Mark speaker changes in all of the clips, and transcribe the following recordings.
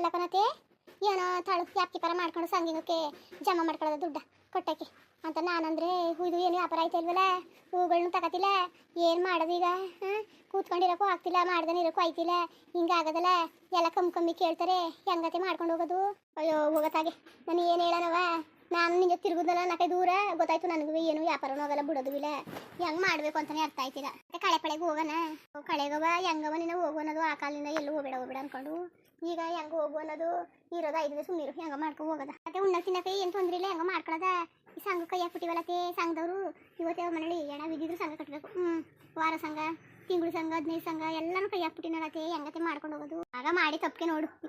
Speaker 1: ಅಲ್ಲ ಏನೋ ತಳು ವ್ಯಾಪ್ತಿಕರ ಮಾಡ್ಕೊಂಡು ಸಂಗಿಗಕ್ಕೆ ಜಮಾ ಮಾಡ್ಕೊಳ್ಳೋದು ದುಡ್ಡ ಕೊಟ್ಟಕ್ಕೆ. ಅಂತ ನಾನಂದ್ರೆ ಇದು ಏನು ವ್ಯಾಪಾರ ಆಯ್ತಾ ಇಲ್ವಲ್ಲ? ಹೂಗಳನ್ನೂ ತಗತಿಲ್ಲ. ಏನು ಮಾಡೋದು ಈಗ? ಹಾಂ? ಕೂತ್ಕೊಂಡಿರೋಕ್ಕೂ ಆಗ್ತಿಲ್ಲ ಮಾಡ್ದೇನೆ ಇರೋಕ್ಕೂ ಆಯ್ತಿಲ್ಲ. ಹಿಂಗಾಗದಲ್ಲ? ಎಲ್ಲ ಕಮ್ಮಿ ಕಮ್ಮಿ ಕೇಳ್ತಾರೆ. ಹೆಂಗತೆ ಮಾಡ್ಕೊಂಡು ಹೋಗೋದು? ಅಯ್ಯೋ ಹೋಗತ್ತಾಗೆ ನಾನು ಏನು ಹೇಳೋಣವ? ನಾನು ನಿಂಗೆ ತಿರುಗುದಲ್ಲ ನಾಕೆ ದೂರ? ಗೊತ್ತಾಯ್ತು ನನಗೂ ಏನು ವ್ಯಾಪಾರನೂ ಆಗಲ್ಲ, ಬಿಡೋದು ಇಲ್ಲ. ಹೆಂಗ್ ಮಾಡ್ಬೇಕು ಅಂತಾನೆ ಅರ್ಥ ಆಯ್ತಿಲ್ಲ. ಕಳೆ ಪಳೆಗೆ ಹೋಗೋಣ. ಕಳೆಗವ ಹೆಂಗವ ನೀನು ಹೋಗು ಆ ಕಾಲಿಂದ ಎಲ್ಲೂ ಹೋಗ್ಬೇಡ ಹೋಗ್ಬೇಡ ಅನ್ಕೊಂಡು. ಈಗ ಹೆಂಗ ಹೋಗು ಅನ್ನೋದು ಇರೋದು ಐದು ದಿವಸ ಸುಮ್ಮನಿರು ಹೆಂಗ ಮಾಡ್ಕೊ ಹೋಗೋದ. ಮತ್ತೆ ಉಣ್ಣ ತಿನ್ನಕ್ಕೆ ಏನು ತೊಂದ್ರೆ ಇಲ್ಲ, ಹೆಂಗ ಮಾಡ್ಕೊಳದ. ಈ ಸಂಘ ಕೈ ಹಾಕ್ಬಿಟ್ಟಿವಲ್ಲತ್ತೆ ಸಂಘದವ್ರು. ಇವತ್ತೇ ಮನೇಲಿ ಎಣ ಬಿದ್ದಿದ್ರು ಸಂಘ ಕಟ್ಟಬೇಕು ಹ್ಮ್, ವಾರ ಸಂಘ, ತಿಂಗಳು ಸಂಘ, ಹದಿನೈದು ಸಂಘ, ಎಲ್ಲಾನು ಕೈ ಹಾಕ್ಬಿಟ್ಟಿನಲ್ಲತ್ತೆ ಹೆಂಗತೆ ಮಾಡ್ಕೊಂಡು ಹೋಗೋದು. ಆಗ ಮಾಡಿ ತಪ್ಪಿಗೆ ನೋಡು ಈ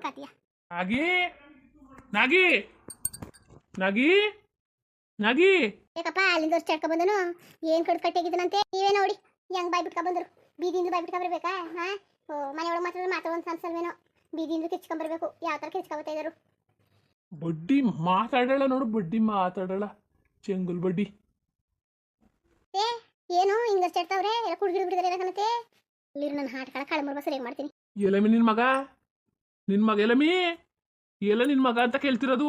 Speaker 2: ನಾಗಿ? ನಗಿ?
Speaker 1: ಏಕಪ್ಪ ಅಲ್ಲಿಂದ ವರ್ಷ ಚಡ್ಕೊ ಬಂದನು? ಏನ್ ಕಡ್ ಕಟ್ಟಿಗಿದ್ದನಂತೆ ನೀವೇ ನೋಡಿ. ಹೆಂಗ್ ಬಾಯ್ ಬಿಟ್ಕೊ ಬಂದರು? ಬೀದಿಯಿಂದ ಬಾಯ್ ಬಿಟ್ಕೊ ಬರ್ಬೇಕಾ? ಹಾ? ಓ ಮನೆ ಒಳಗೆ ಮಾತ್ರ ಮಾತಾಡೋ ಒಂದು ಅನ್ಸಲ್ವೇನೋ ಬೀದಿಯಿಂದ ಕಿಚ್ಕೊಂಡ್ ಬರ್ಬೇಕು. ಯಾವ ತರ ಕಿಚ್ಕೊಬತ್ತಾ ಇದ್ರು?
Speaker 2: ಬಡ್ಡಿ ಮಾತಾಡಲ್ಲ ನೋಡು ಬಡ್ಡಿ ಮಾತಾಡಲ್ಲ ಚೆಂಗುಲ್ ಬಡ್ಡಿ.
Speaker 1: ಏ ಏನು? ಹಿಂಗ ಚಡ್ತಾವ್ರೆ ಎಲ್ಲ ಕುಡ್ಗಿಡ್ ಇಲ್ಲಿ ನಾನು ಇಲ್ಲಿರು ನನ್ನ ಹಾಟ್ಗಳ ಕಳಮುರ್ಬ ಸರಿಯಾಗಿ ಮಾಡ್ತೀನಿ.
Speaker 2: ಎಲಮಿ ನಿನ್ ಮಗ? ನಿನ್ ಮಗ ಎಲಮಿ ಎಲ್ಲ ನಿನ್ ಮಗ ಅಂತ ಕೇಳ್ತಿರೋದು.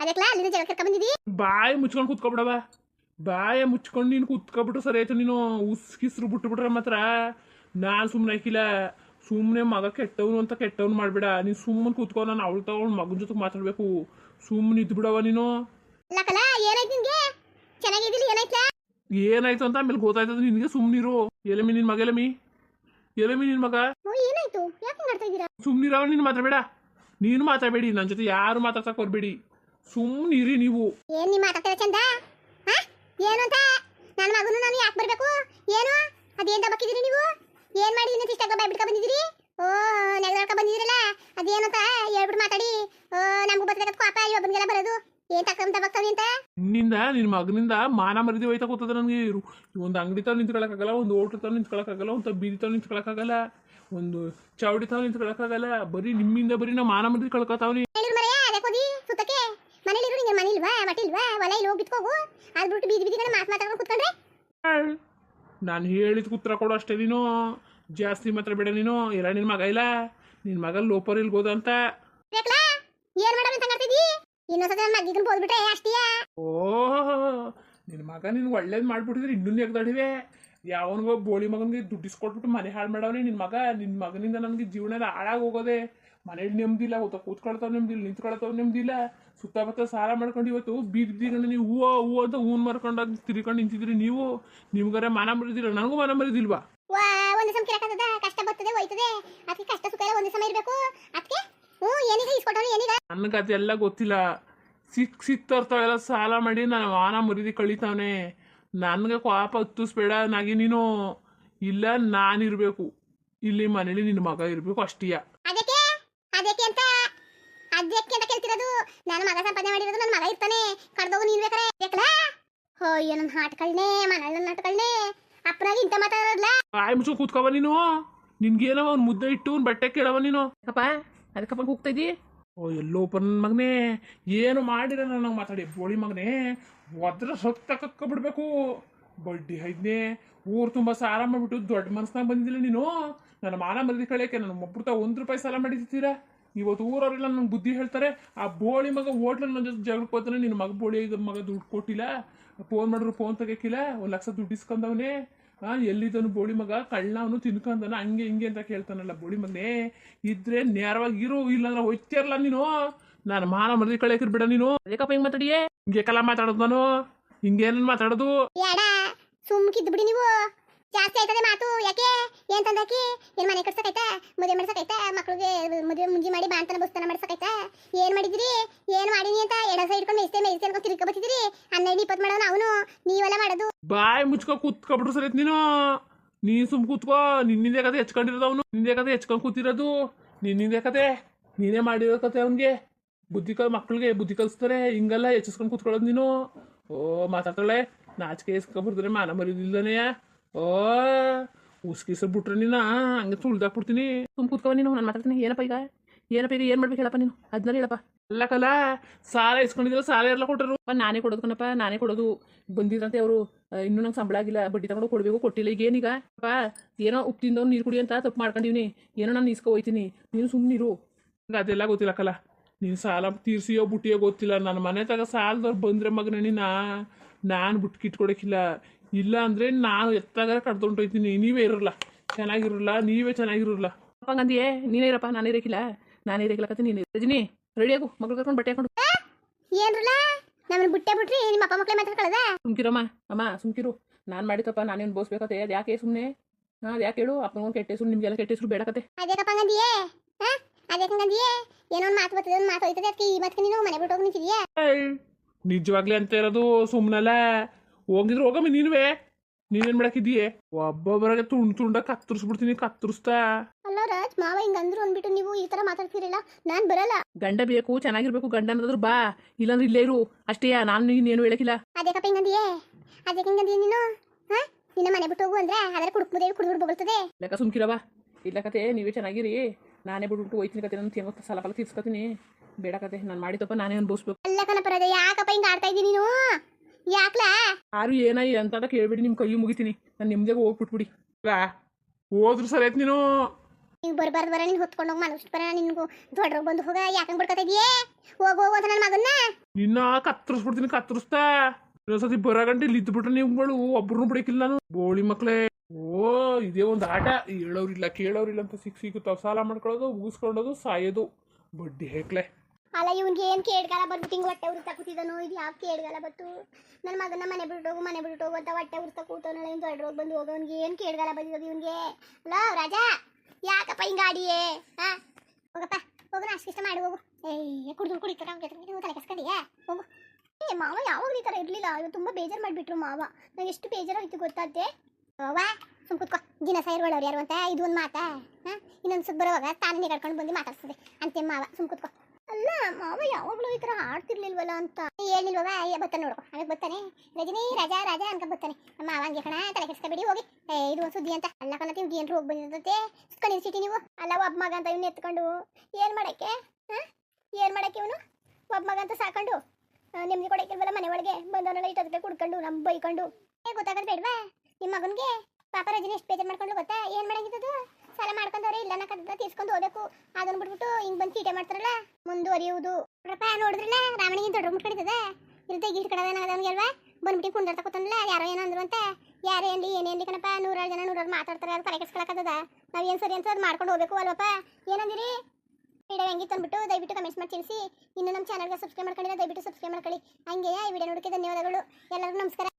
Speaker 1: ಅದಕ್ಲಾ ಅಲ್ಲಿಂದ ಜಗಕ್ಕೆ ಕರ್ಕ ಬಂದಿದಿ
Speaker 2: ಬಾಯಿ ಮುಚ್ಕೊಂಡು ಕೂತ್ಕೊಬಿಡವ. ಬಾಯ ಮುಚ್ಕೊಂಡು ನೀನು ಕೂತ್ಕೊಬಿಟ್ರೆ ಸರಿ ಆಯ್ತು ನೀನು ಉಸ್ಕಿಸ್ರು ಬಿಟ್ಬಿಟ್ರೆ ಮಾತ್ರ. ನಾನು ಸುಮ್ಮನೆ ಹಾಕಿಲ್ಲ ಸುಮ್ಮನೆ ಮಗ ಕೆಟ್ಟವನು ಅಂತ ಕೆಟ್ಟವನು ಮಾಡಬೇಡ. ನೀನು ಸುಮ್ಮನೆ ಕೂತ್ಕೊ ನಾನು ಅವಳು ತಗೊಂಡು ಮಗನ ಜೊತೆ ಮಾತಾಡಬೇಕು. ಸುಮ್ಮನೆ ಇದ್ದು ಬಿಡವ ನೀನು.
Speaker 1: ಲಕಲ ಏನಾಯ್ತು ನಿನಗೆ? ಚೆನ್ನಾಗಿದ್ದಿಲ್ಲ ಏನಾಯ್ತಾ
Speaker 2: ಏನಾಯ್ತು ಅಂತ ಆಮೇಲೆ ಗೊತ್ತಾಯ್ತದ ನಿನಗೆ ಸುಮ್ಮನಿರು ಎಲೆಮಿ ನಿನ್ ಮಗ ಎಲೆಮಿ. ಎಲೆಮಿ ನಿನ್ ಮಗ.
Speaker 1: ಓ ಏನಾಯ್ತು? ಯಾಕೆ ಆಡ್ತಾ ಇದ್ದೀರಾ?
Speaker 2: ಸುಮ್ಮನಿರವ ನೀನು ಮಾತಾಡಬೇಡ. ನೀನು ಮಾತಾಡಬೇಡಿ ನನ್ನ ಜೊತೆ ಯಾರು ಮಾತಾಡ್ಸಕ್ ಬರ್ಬೇಡಿ ಸುಮ್ಮನಿರಿ ನೀವು.
Speaker 1: ಏನ್ ನಿಮ್ಮ ಮಾತಾಡ್ತೀರ ಚಂದ? ಹಾ ಏನು ಅಂತ? ನನ್ನ ಮಗನು ನಾನು ಯಾಕೆ ಬರಬೇಕು? ಏನು? ಅದೇನ್ ದಬ್ಬಕ್ಕಿದ್ದೀರಿ ನೀವು? ಏನ್ ಮಾಡಿದೀನಿ ಅಂತ ಇಷ್ಟಾಗ ಬಾಯ್ ಬಂದಿದಿರಿ ಓ ನೆಗದಾಡ್ಕ ಬಂದಿದ್ದೀರಲ್ಲ? ಅದೇನಂತ ಹೇಳ್ಬಿಟ್ಟು ಮಾತಾಡಿ. ಓ ನಮ್ಗೆ ಬರ್ತಕ್ಕ ಪಾಪ ಒಬ್ಬನಿಗೆಲ್ಲ ಬರೋದು. ಏನ್ ತಕ್ಕ ಬಗ್ತಾವಿ ಅಂತ?
Speaker 2: ನಿನ್ನಿಂದ ನಿನ್ನ ಮಗನಿಂದ ಮಾನ ಮರಿದಿ ಹೋಯ್ತಾ ಕೂತದ ನನಗೆ. ಒಂದು ಅಂಗಡಿ ತಾವ್ ನಿಂತ್ಕೊಳಕ್ಕಾಗಲ್ಲ ಒಂದು ಹೋಟ್ಲ್ ತಾವ್ ನಿಂತ್ಕೊಳಕ್ಕಾಗಲ್ಲ ಒಂದು ಬೀದಿ ತಾವ್ ನಿಂತ್ಕೊಳಕ್ಕಾಗಲ್ಲ ಒಂದು ಚೌಡಿ ತಾವ್ ನಿಂತ್ಕೊಳಕ್ಕಾಗಲ್ಲ. ಬರೀ ನಿಮ್ಮಿಂದ ಬರೀ ನಾ ಮಾನ ಮರಿದಿ ಕಳ್ಕೊತಾವ್ನಿ
Speaker 1: ಮನೇಲಿರು ನಿಂಗೆ ಮನೆ ಇಲ್ವಾ? ಮಟ್ಟಿ ಇಲ್ವಾ? ಹೊಲ ಇಲ್ಲಿ ಹೋಗಿ ಬಿತ್ಕೋಗು ಅದ್ ಬಿಟ್ಟು ಬೀದಿ ಬೀದಿಗಳ ಮಾತು ಮಾತಾಡ್ಕೊಂಡು ಕುತ್ಕೊಂಡ್ರೆ?
Speaker 2: ನಾನು ಹೇಳಿದ ಉತ್ತರ ಕೊಡು ಅಷ್ಟೇ ನೀನು. ಜಾಸ್ತಿ ಮಾತ್ರ ಬೇಡ ನೀನು. ಇಲ್ಲ ನಿನ್ನ ಮಗ ಇಲ್ಲ? ನಿನ್ನ ಮಗ ಲೋಪರ್ ಇಲ್ಗೋದ ಅಂತ.
Speaker 1: ಏನ್ ಮಾಡೋ ಅಂತ ಮಾಡ್ತಿದ್ದಿ ಇನ್ನೊಂದ್ಸತಿ ನನ್ನ ಮಗಿಗನ್ ಬೋದ್ಬಿಟ್ರೆ ಅಷ್ಟೇ
Speaker 2: ಓ ನಿನ್ನ ಮಗ ನಿನ್ಗೆ ಒಳ್ಳೇದು ಮಾಡ್ಬಿಟ್ಟಿದ್ರೆ ಇನ್ನೂ ಎಗ್ದಾಡಿವೆ ಯಾವನಿಗೋ ಬೋಳಿ ಮಗನಿಗೆ ದುಡ್ಡಿಸ್ಕೊಟ್ಬಿಟ್ಟು ಮನೆ ಹಾಳು ಮಾಡವನೆ ನಿನ್ನ ಮಗ ನಿನ್ನ ಮಗನಿಂದ ನನಗೆ ಜೀವನ ಹಾಳಾಗಿ ಹೋಗೋದೆ ಮನೇಲಿ ನೆಮ್ಮದಿಲ್ಲ ಹೋತ ಕೂತ್ಕೊಳ್ತಾವ ನೆಮ್ಮದಿಲ್ಲ ನಿಂತ್ಕೊಳ್ತಾವ ನೆಮ್ಮದಿಲ್ಲ ಸುತ್ತಮುತ್ತ ಸಾಲ ಮಾಡ್ಕೊಂಡು ಇವತ್ತು ಬೀದಿ ನೀವು ಹೂವು ಹೂವು ಅಂತ ಹೂನ್ ಮರ್ಕೊಂಡು ತಿರ್ಕೊಂಡು ನಿಂತಿದ್ರಿ ನೀವು. ನಿಮ್ಗಾರೆ ಮನ ಮರಿದಿಲ್ಲ ನನಗೂ ಮನ ಮರಿದಿಲ್ವಾ?
Speaker 1: ವಾ ಒಂದು ಸಮ ಕಿರಕತ್ತದ ಕಷ್ಟ ಬರ್ತದೆ ಹೋಯ್ತದೆ. ಅದಕ್ಕೆ ಕಷ್ಟ ಸುಖ ಎಲ್ಲ ಒಂದು ಸಮ ಇರಬೇಕು. ಅದಕ್ಕೆ ಹ್ಞೂ ಏನೀಗ ಇಸ್ಕೊಟ್ಟವ್ರು ಏನೀಗ
Speaker 2: ನನಗೆ ಅದೆಲ್ಲ ಗೊತ್ತಿಲ್ಲ. ಸಿಕ್ ಸಿಕ್ತರ್ತಾವೆಲ್ಲ ಸಾಲ ಮಾಡಿ ನಾನು ವಾಹನ ಮರಿದಿ ಕಳೀತಾವನೆ. ನನಗೆ ಕೋಪ ಹತ್ತಿಸ್ಬೇಡ ನಾಗಿ ನೀನು ಇಲ್ಲ ನಾನಿರಬೇಕು ಇಲ್ಲಿ ಮನೇಲಿ ನಿನ್ನ ಮಗ ಇರಬೇಕು ಅಷ್ಟೀಯ.
Speaker 1: ಅದಕ್ಕೆ ಅದಕ್ಕೆ ಅಂತ? ಅದಕ್ಕೆ ಅಂತ ಕೇಳ್ತಿರೋದು? ನನ್ನ ಮಗ ಸಂಪಾದನೆ ಮಾಡಿರೋದು ನನ್ನ ಮಗ ಇರ್ತಾನೆ. ಕಡ್ದೋಗು ನೀನು ಬೇಕಾರೆ. ಬೇಕಲ್ಲ ಅಯ್ಯೋ ನನ್ನ ಹಾಟ್ಗಳನ್ನೇ ಮನಳ ನಾಟ್ಗಳನ್ನೇ ಅಪ್ಪನಾಗಿ ಇಂಥ ಮಾತಾಡೋದ್ಲ?
Speaker 2: ಬಾಯಿ ಮುಚ್ಚು ಕೂತ್ಕೊವ ನೀನು. ನಿನ್ಗೇನವ ಒಂದು ಮುದ್ದೆ ಇಟ್ಟು ಒಂದು ಬಟ್ಟೆ ಕೇಳವ ನೀನು. ಯಾಕಪ್ಪ ಅದಕ್ಕಪ್ಪ ಕೂಗ್ತಾ ಇದ್ದಿ? ಓ, ಎಲ್ಲೋ ನನ್ನ ಮಗನೇ, ಏನು ಮಾಡಿರ ನನಗೆ ಮಾತಾಡಿ. ಬೋಳಿ ಮಗನೇ, ಒದ್ರ ಸತ್ತ ಕಕ್ಕ ಬಿಡ್ಬೇಕು ಬಡ್ಡಿ ಐದ್ನೇ ಊರು ತುಂಬ ಸಾಲ ಮಾಡಿಬಿಟ್ಟು ದೊಡ್ಡ ಮನ್ಸ್ನಾಗ ಬಂದಿದ್ದಿಲ್ಲ ನೀನು? ನನ್ನ ಮಾನ ಮರದಿ ಕಳಿಯಕ್ಕೆ ನನ್ನ ಒಬ್ಬರು ಒಂದು ರೂಪಾಯಿ ಸಾಲ ಮಾಡಿದ್ದೀರಾ ಇವತ್ತು ಊರವರೆಲ್ಲ ನಂಗೆ ಬುದ್ಧಿ ಹೇಳ್ತಾರೆ, ಆ ಬೋಳಿ ಮಗ ಹೋಟ್ಲಲ್ಲಿ ನನ್ನ ಜೊತೆ ಜಗಳಕ್ಕೆ ನಿನ್ನ ಮಗ ಬೋಳಿ ಮಗ ದುಡ್ಡು ಕೊಟ್ಟಿಲ್ಲ, ಫೋನ್ ಮಾಡಿದ್ರು ಫೋನ್ ತೆಗಿಯಕ್ಕಿಲ್ಲ ಒಂದು ಲಕ್ಷ ದುಡ್ಡು ಇಸ್ಕೊಂಡವನೇ. ಆ, ಎಲ್ಲಿದ್ದನು ಬೋಳಿ ಮಗ? ಕಳ್ಳ ಅವನು ತಿನ್ಕೊಂಡನ ಹಂಗೆ ಹಿಂಗೆ ಅಂತ ಕೇಳ್ತಾನಲ್ಲ ಬೋಳಿ ಮಗನೇ. ಇದ್ರೆ ನೇರವಾಗಿ ಇರು, ಇಲ್ಲಾಂದ್ರೆ ಹೋಯ್ತಿರಲ್ಲ ನೀನು. ನಾನು ಮಾನ ಮರದಿ ಕಳಿಯಕ್ಕೆ ಬಿಡ ನೀನು. ಅದಕ್ಕಪ್ಪ ಹಿಂಗೆ ಮಾತಾಡಿಯೇ? ಹಿಂಗೆ ಕಲ ಮಾತಾಡೋದು ನಾನು. ಹಿಂಗೇನ ಮಾತಾಡೋದು?
Speaker 1: ಸುಮ್ಕಿದ್ ಬಿಡಿ ನೀವು. ಜಾಸ್ತಿ ಆಯ್ತದೆ ಮಾತು. ಯಾಕೆ? ಏನ್ ತಂದಾಕಿ? ಏನ್ ಮನೆ ಕಟ್ಸಕೈತೆ ಮದುವೆ ಮಾಡ್ಸಕೈತೆ ಮಕ್ಳಿಗೆ ಮದುವೆ ಮುಂಜಿ ಮಾಡಿ ಬಾಂತನ ಬಸ್ತನ ಮಾಡ್ಸಕೈತಾ ಏನ್ ಮಾಡಿದಿರಿ ಏನ್ ಮಾಡಿನಿ ಅಂತ ಎಡ ಸೈಡ್ ಇಟ್ಕೊಂಡು ಮೇಯ್ಸ್ತೇ ಮೇಯ್ಸ್ತೇ ಅನ್ಕೊಂಡು ತಿರ್ಕ ಬತ್ತಿದಿರಿ ಹನ್ನೆರಡು ಇಪ್ಪತ್ತು ಮಾಡೋನು ಅವನು ನೀವೆಲ್ಲ ಮಾಡೋದು
Speaker 2: ಬಾಯಿ ಮುಚ್ಕೊ ಕೂತ್ಕೊಬಿಟ್ರು ಸರಿ ನೀನು. ನೀ ಸುಮ್ ಕೂತ್ಕೋ. ನಿನ್ನಿಂದೆ ಕತೆ ಹೆಚ್ಕೊಂಡಿರೋದು ಅವನು. ನಿಂದೆ ಕತೆ ಹೆಚ್ಕೊಂಡು ಕೂತಿರೋದು. ನಿನ್ನಿಂದೆ ಕತೆ. ನೀನೇ ಮಾಡಿರೋ ಕತೆ ಅವನಿಗೆ. ಬುದ್ಧಿ ಕಲ್ ಮಕ್ಳಿಗೆ ಬುದ್ಧಿ ಕಲಿಸ್ತಾರೆ. ಹಿಂಗೆಲ್ಲ ಹೆಚ್ಚಿಸ್ಕೊಂಡು ಕೂತ್ಕೊಳ್ಳೋದು ನೀನು. ಓ, ಮಾತಾಡ್ತಾಳೆ. ನಾಚಿಕೆ ಎಸ್ಕೊಬಿಡ್ತಾರೆ ಮಾನ ಮರಿದಿಲ್ಲನೇ ಓ ಉಸ್ಕಿಸ ಬಿಟ್ರೆ ನೀನು. ಹಂಗೆ ತುಳ್ದಾಕ್ಬಿಡ್ತೀನಿ. ಸುಮ್ ಕೂತ್ಕೋ ನೀನು. ನಾನು ಮಾತಾಡ್ತೀನಿ. ಏನಪ್ಪ ಈಗ? ಏನಪ್ಪ ಈಗ? ಏನು ಮಾಡ್ಬೇಕು ಹೇಳಪ್ಪ ನೀನು? ಅದನ್ನ ಹೇಳಪ್ಪ. ಅಲ್ಲ ಕಲ ಸಾಲ ಇಸ್ಕೊಂಡಿದ್ರು ಸಾಲ ಎಲ್ಲ ಕೊಟ್ಟರು? ನಾನೇ ಕೊಡೋದು ಕಣಪ್ಪ ನಾನೇ ಕೊಡೋದು. ಬಂದಿದ್ರಂತೆ ಅವರು. ಇನ್ನೂ ನಂಗೆ ಸಂಬಳ ಆಗಿಲ್ಲ ಬಡ್ಡಿ ತಗೊಂಡು ಕೊಡಬೇಕು ಕೊಟ್ಟಿಲ್ಲ. ಈಗ ಏನೀಗ ಅಪ್ಪ ಏನೋ ಉಪ್ಪು ನೀರು ಕುಡಿ ಅಂತ ತಪ್ಪು ಮಾಡ್ಕೊಂಡಿವ್ನಿ. ಏನೋ ನಾನು ಇಸ್ಕೊ ಹೋಯ್ತೀನಿ. ನೀನು ಸುಮ್ಮನಿರು ನಂಗೆ ಅದೆಲ್ಲ ಗೊತ್ತಿಲ್ಲಕ್ಕಲ್ಲ ನೀನು ಸಾಲ ತೀರ್ಸಿಯೋ ಬುಟ್ಟಿಯೋ ಗೊತ್ತಿಲ್ಲ. ನನ್ನ ಮನೆ ತಗ ಸಾಲದವ್ರು ಬಂದ್ರೆ ಮಗನ ನಾ. ನಾನು ಬಿಟ್ಟು ಕಿಟ್ಕೊಡೋಕ್ಕಿಲ್ಲ ಇಲ್ಲ ಅಂದರೆ ನಾನು ಎತ್ತಾಗಾರ ಕಡ್ದೊಂಟೋಯ್ತೀನಿ ನೀವೇ ಇರಲ್ಲ. ಚೆನ್ನಾಗಿರಲ್ಲ ನೀವೇ ಚೆನ್ನಾಗಿರಲ್ಲ.
Speaker 3: ಅಪ್ಪಂಗಂದಿಯೇ ನೀನೇ ಇರಪ್ಪ ನಾನು ಇರಕಿಲ್ಲ. ನಾನೇ ಇರಕಿಲ್ಲಕತ್ತೀನಿ ನೀನು ರಜನಿ ರೆಡಿಯಾಗು ಮಗಳು ಕರ್ಕೊಂಡು ಬಟ್ಟೆ ಹಾಕೊಂಡು
Speaker 1: ಏನ್ರಲ್ಲ ನಮ್ಮನ್ನ ಬಿಟ್ಟೆ ಬಿಟ್ರಿ ನಿಮ್ಮ ಅಪ್ಪ ಮಾತ್ರ ಮಾತಾಡ್ಕೊಳ್ಳೋದ
Speaker 3: ಸುಮ್ಕಿರಮ್ಮ ಅಮ್ಮ ಸುಮ್ಕಿರು. ನಾನು ಮಾಡಿತಪ್ಪ ನಾನೇನು ಬೋಸ್ಬೇಕತ್ತೆ? ಅದು ಯಾಕೆ ಸುಮ್ಮನೆ ಹಾಂ ಅದು ಯಾಕೆ ಹೇಳು? ಅಪ್ಪನಿಗೊಂದು ಕೆಟ್ಟ ಹೆಸರು ನಿಮ್ಗೆಲ್ಲ ಕೆಟ್ಟ ಹೆಸರು ಬೇಡಕತ್ತೆ.
Speaker 1: ಅದೇಕಪ್ಪ ಹಂಗಂದಿಯೇ? ಹಾ ಅದೇಕಂಗಂದಿಯೇ ಏನೋ ಒಂದು ಮಾತು ಬರ್ತದೆ ಒಂದು ಮಾತು ಹೋಯ್ತದೆ ಅದಕ್ಕೆ ಈ ಮಾತಕ್ಕೆ ನೀನು ಮನೆ ಬಿಟ್ಟು ಹೋಗಿ ನಿಂತಿದ್ಯಾ?
Speaker 2: ನಿಜವಾಗ್ಲೇ ಅಂತ ಇರೋದು ಸುಮ್ನಲ್ಲ ಹೋಗಿದ್ರು ಹೋಗಮ್ಮ ನೀನುವೆ. ನೀನೇನು ಒಬ್ಬ ಒಬ್ಬೊಬ್ಬರಾಗೆ ತುಂಡು ತುಂಡ ಕತ್ತರಿಸ್ಬಿಡ್ತೀನಿ ಕತ್ತರಿಸ್ತಾ.
Speaker 1: ಅಲ್ಲ ರಾಜ್ ಮಾವ ಹಿಂಗ್ ಅಂದ್ರು ಅಂದ್ಬಿಟ್ಟು ನೀವು ಈ ತರ ಮಾತಾಡ್ತಿರಲ್ಲ ನಾನ್ ಬರಲ್ಲ.
Speaker 3: ಗಂಡ ಬೇಕು ಚೆನ್ನಾಗಿರ್ಬೇಕು ಗಂಡ ಅನ್ನೋದ್ರ ಬಾ. ಇಲ್ಲಾಂದ್ರೆ ಇಲ್ಲೇ ಇರು. ಅಷ್ಟೇ ನಾನು ನೀನೇನು ಹೇಳಕಿಲ್ಲ
Speaker 1: ಅದೇಕಪ್ಪ ಹಿಂಗಂದಿಯೇ? ಅದೇ ಹಿಂಗಂದಿಯ ನೀನು? ಹಾ? ನಿನ್ನ ಮನೆ ಬಿಟ್ಟು ಹೋಗು ಅಂದ್ರೆ ಅದರ ಕುಡುಕ್ಮುದೇ ಕುಡಿದು ಬೊಗಳ್ತದೆ.
Speaker 3: ಲೆಕ್ಕ ಸುಮ್ಕಿರವ. ಇಲ್ಲ ಕತೆ ನೀವೇ ಚೆನ್ನಾಗಿರಿ. ನಾನೇ ಬಿಟ್ಬಿಟ್ಟು ಹೋಯ್ತೀನಿ ಕತೆ ನನ್ನ ತಿಂಗ ಸಲ ಫಲ ತೀರ್ಸ್ಕೊತೀನಿ. ಬೇಡ ಕತೆ ನಾನು ಮಾಡಿತಪ್ಪ ನಾನೇ ಅನ್ಭವಿಸ್ಬೇಕು.
Speaker 1: ಅಲ್ಲ ಕಣಪರದ ಯಾಕಪ್ಪ ಹಿಂಗ ಆಡ್ತಾ ಇದ್ದೀನಿ ನೀನು? ಯಾಕ್ಲಾ?
Speaker 3: ಯಾರು ಏನಾಯಿ ಅಂತ ಕೇಳ್ಬಿಡಿ ನಿಮ್ಮ ಕೈ ಮುಗಿತೀನಿ. ನಾನು ನಿಮ್ದೇ ಹೋಗ್ಬಿಟ್ಬಿಡಿ.
Speaker 2: ಅಲ್ಲ ಹೋದ್ರು ಸರಿ ಆಯ್ತು ನೀನು.
Speaker 1: ನೀವು ಬರ್ಬಾರ್ದು ಬರ ನೀನು ಹೊತ್ಕೊಂಡು ಹೋಗಿ ಮನಸ್ಸು ಬರ ನಿನ್ಗೂ ದೊಡ್ಡ ಬಂದು ಹೋಗ ಯಾಕಂಗ್ ಬಿಡ್ಕೊತಾ ಇದೀಯೇ ಹೋಗು ಹೋಗು ಅಂತ ನನ್ನ ಮಗನ್ನ.
Speaker 2: ನಿನ್ನ ಕತ್ತರಿಸ್ಬಿಡ್ತೀನಿ ಕತ್ತರಿಸ್ತಾ. ಇನ್ನೊಂದ್ಸತಿ ಬರೋ ಗಂಟೆ ಇಲ್ಲಿ ಇದ್ಬಿಟ್ರೆ ನೀವುಗಳು ಒಬ್ರನ್ನೂ ಬಿಡಕಿಲ್ಲ ನಾನು. ಬೋಳಿ ಮಕ್ಳೇ. ಓ ಇದೇ ಒಂದು ಆಟ. ಹೇಳೋರಿಲ್ಲ ಕೇಳೋರಿಲ್ಲ ಅಂತ ಸಿಕ್ ಸಿಗುತ್ತಾವ ಸಾಲ ಮಾಡ್ಕೊಳ್ಳೋದು ಉಗಿಸ್ಕೊಳ್ಳೋದು ಸಾಯೋದು. ಬಡ್ಡಿ ಹೇಕ್ಲೆ.
Speaker 1: ಅಲ್ಲ, ಇವ್ನಿಗೆ ಏನು ಕೇಡ್ಗಾಲ ಬಂದ್ಬಿಟ್ಟು ಹಿಂಗೆ ಹೊಟ್ಟೆ ಉರ್ತಾ ಕೂತಿದ್ದಾನೋ ಇದು ಯಾವ ಕೇಡ್ಗಾಲ ಬತ್ತು ನನ್ನ ಮಗನ ಮನೆ ಬಿಟ್ಟು ಹೋಗು, ಮನೆ ಬಿಟ್ಟು ಹೋಗು ಅಂತ ಹೊಟ್ಟೆ ಉರ್ತಾ ಕೂತವನಲ್ಲ ಇವ್ನು ದೊಡ್ಡ ರೋಗ ಬಂದು ಹೋಗೋನ್ಗೆ ಏನು ಕೇಡ್ಗಾಲ ಬಂದಿರೋದು ಇವನ್ಗೆ? ಲೋ, ರಾಜಾ, ಯಾಕಪ್ಪ ಹಿಂಗೆ ಆಡಿಯೇ? ಹಾ? ಹೋಗಪ್ಪ, ಹೋಗು ನಾ ಇಷ್ಟ ಮಾಡಿ, ಹೋಗು. ಏ, ಕುಡಿದು ಕುಡಿತಾರೆ ತಲೆ ಕಸ್ಕೊಂಡಿಯಾ? ಹೋಗು. ಏ, ಮಾವ ಯಾವಾಗ ಈ ತರ ಇರ್ಲಿಲ್ಲ ಇವತ್ತು ತುಂಬಾ ಬೇಜಾರು ಮಾಡಿಬಿಟ್ರು ಮಾವ. ನಂಗೆ ಎಷ್ಟು ಬೇಜಾರಾಗಿತ್ತು ಗೊತ್ತಾದ್ದೆ ವಾ ಸುಮ್ ಕುತ್ಕೋ. ದಿನ ಸೈರ್ಗಳವ್ರು ಯಾರು ಅಂತ? ಇದು ಒಂದು ಮಾತಾ? ಹಾಂ? ಇನ್ನೊಂದು ಸುತ್ತ ಬರೋವಾಗ ತಾನೇ ಕರ್ಕೊಂಡು ಬಂದು ಮಾತಾಡ್ಸ್ತದೆ ಅಂತೆ ಮಾವ ಸುಮ್ ಕುತ್ಕೋ. ಅಲ್ಲ ಮಾವ ಯಾವಾಗಲೂ ಈ ಥರ ಆಡ್ತಿರ್ಲಿಲ್ವಲ್ಲ ಅಂತ. ಏನಿಲ್ವವ ಬತ್ತ ನೋಡು. ಆಮೇಲೆ ಬತ್ತಾನೆ ರಜನಿ, ರಾಜಾ ರಾಜಾ ಅಂತ ಬತ್ತಾನೆ ನಮ್ಮ ಮಾವ ಹಂಗೆ ಕಣ, ತಲೆ ಬಿಡಿ ಹೋಗಿ. ಏ, ಇದು ಒಂದು ಸುದ್ದಿ ಅಂತ. ಅಲ್ಲ ಕಣ ನೀವು ಏನ್ರು ಹೋಗಿ ಬಂದಿರ್ತೈತೆ ಸುತ್ಕೊಂಡು ಸಿಟಿ ನೀವು? ಅಲ್ಲ ಒಬ್ಬ ಮಗ ಅಂತ ಇವ್ನ ಎತ್ಕೊಂಡು. ಏನ್ ಮಾಡಕ್ಕೆ? ಹಾಂ? ಏನ್ ಮಾಡಕ್ಕೆ ಇವನು? ಒಬ್ಬ ಮಗ ಅಂತ ಸಾಕೊಂಡು. ನಿಮ್ಗೆ ಕೊಡಕ್ಕಿಲ್ವಲ್ಲ ಮನೆ ಒಳಗೆ? ಬಂದವನೆಲ್ಲ ಇಟ್ಟದಕ್ಕೆ ಕುಡ್ಕೊಂಡು ನಮ್ಮ ಬೈಕೊಂಡು. ಏ, ಗೊತ್ತಾಗದ್ ಬೇಡ್ವಾ? ನಿಮ್ಮ ಮಗನಿಗೆ? ಪಾಪ ರಜನಿ ಎಷ್ಟು ಬೇಜಾರು ಮಾಡ್ಕೊಂಡು ಗೊತ್ತಾ? ಏನ್ ಮಾಡಂಗಿದ್ದದು? ಸಾಲ ಮಾಡ್ಕೊಂಡವ್ರೆ ಇಲ್ಲ ಕದ್ದ ತೀರ್ಸ್ಕೊಂಡು ಹೋಗ್ಬೇಕು. ಅದನ್ನ ಬಿಟ್ಬಿಟ್ಟು ಹಿಂಗ್ ಬಂದು ಚೀಟೆ ಮಾಡ್ತಾರಲ್ಲ, ಮುಂದುವರಿಯುವುದು. ನೋಡ್ರಪ್ಪ, ನೋಡಿದ್ರಲ್ಲ? ರಾವಣಿಗೆ ದೊಡ್ಡ ಮುಟ್ಕಡಿತದ ಇರುತ್ತೆ ಗೀಟ್ ಕಡದ ಅಲ್ವಾ? ಬಂದ್ಬಿಟ್ಟು ಕುಂಡರ್ತ ಕೂತಂದ್ಲ, ಯಾರೋ ಏನೋ ಅಂದ್ರು ಅಂತ. ಯಾರೇ ಏನ್ಲಿ ಏನೇನ್ಲಿ ಕಣಪ್ಪ, ನೂರಾರು ಜನ ನೂರಾರು ಮಾತಾಡ್ತಾರೆ, ಅದು ತಲೆ ನಾವು ಏನ್ ಸರಿ ಅಂತ ಅದು ಮಾಡ್ಕೊಂಡು ಹೋಗ್ಬೇಕು ಅಲ್ವಪ್ಪ? ಏನಂದಿರಿ ವಿಡಿಯೋ ಹೆಂಗಿತ್ತು ಅಂದ್ಬಿಟ್ಟು ದಯವಿಟ್ಟು ಕಮೆಂಟ್ಸ್ ಮಾಡಿ ತಿಳಿಸಿ. ಇನ್ನು ನಮ್ಮ ಚಾನಲ್ಗೆ ಸಬ್ಸ್ಕ್ರೈಬ್ ಮಾಡ್ಕೊಂಡಿಲ್ಲ ದಯವಿಟ್ಟು ಸಬ್ಸ್ಕ್ರೈಬ್ ಮಾಡ್ಕೊಳ್ಳಿ. ಹಂಗೆ ಈ ವಿಡಿಯೋ ನೋಡೋಕ್ಕೆ ಧನ್ಯವಾದಗಳು. ಎಲ್ಲರಿಗೂ ನಮಸ್ಕಾರ.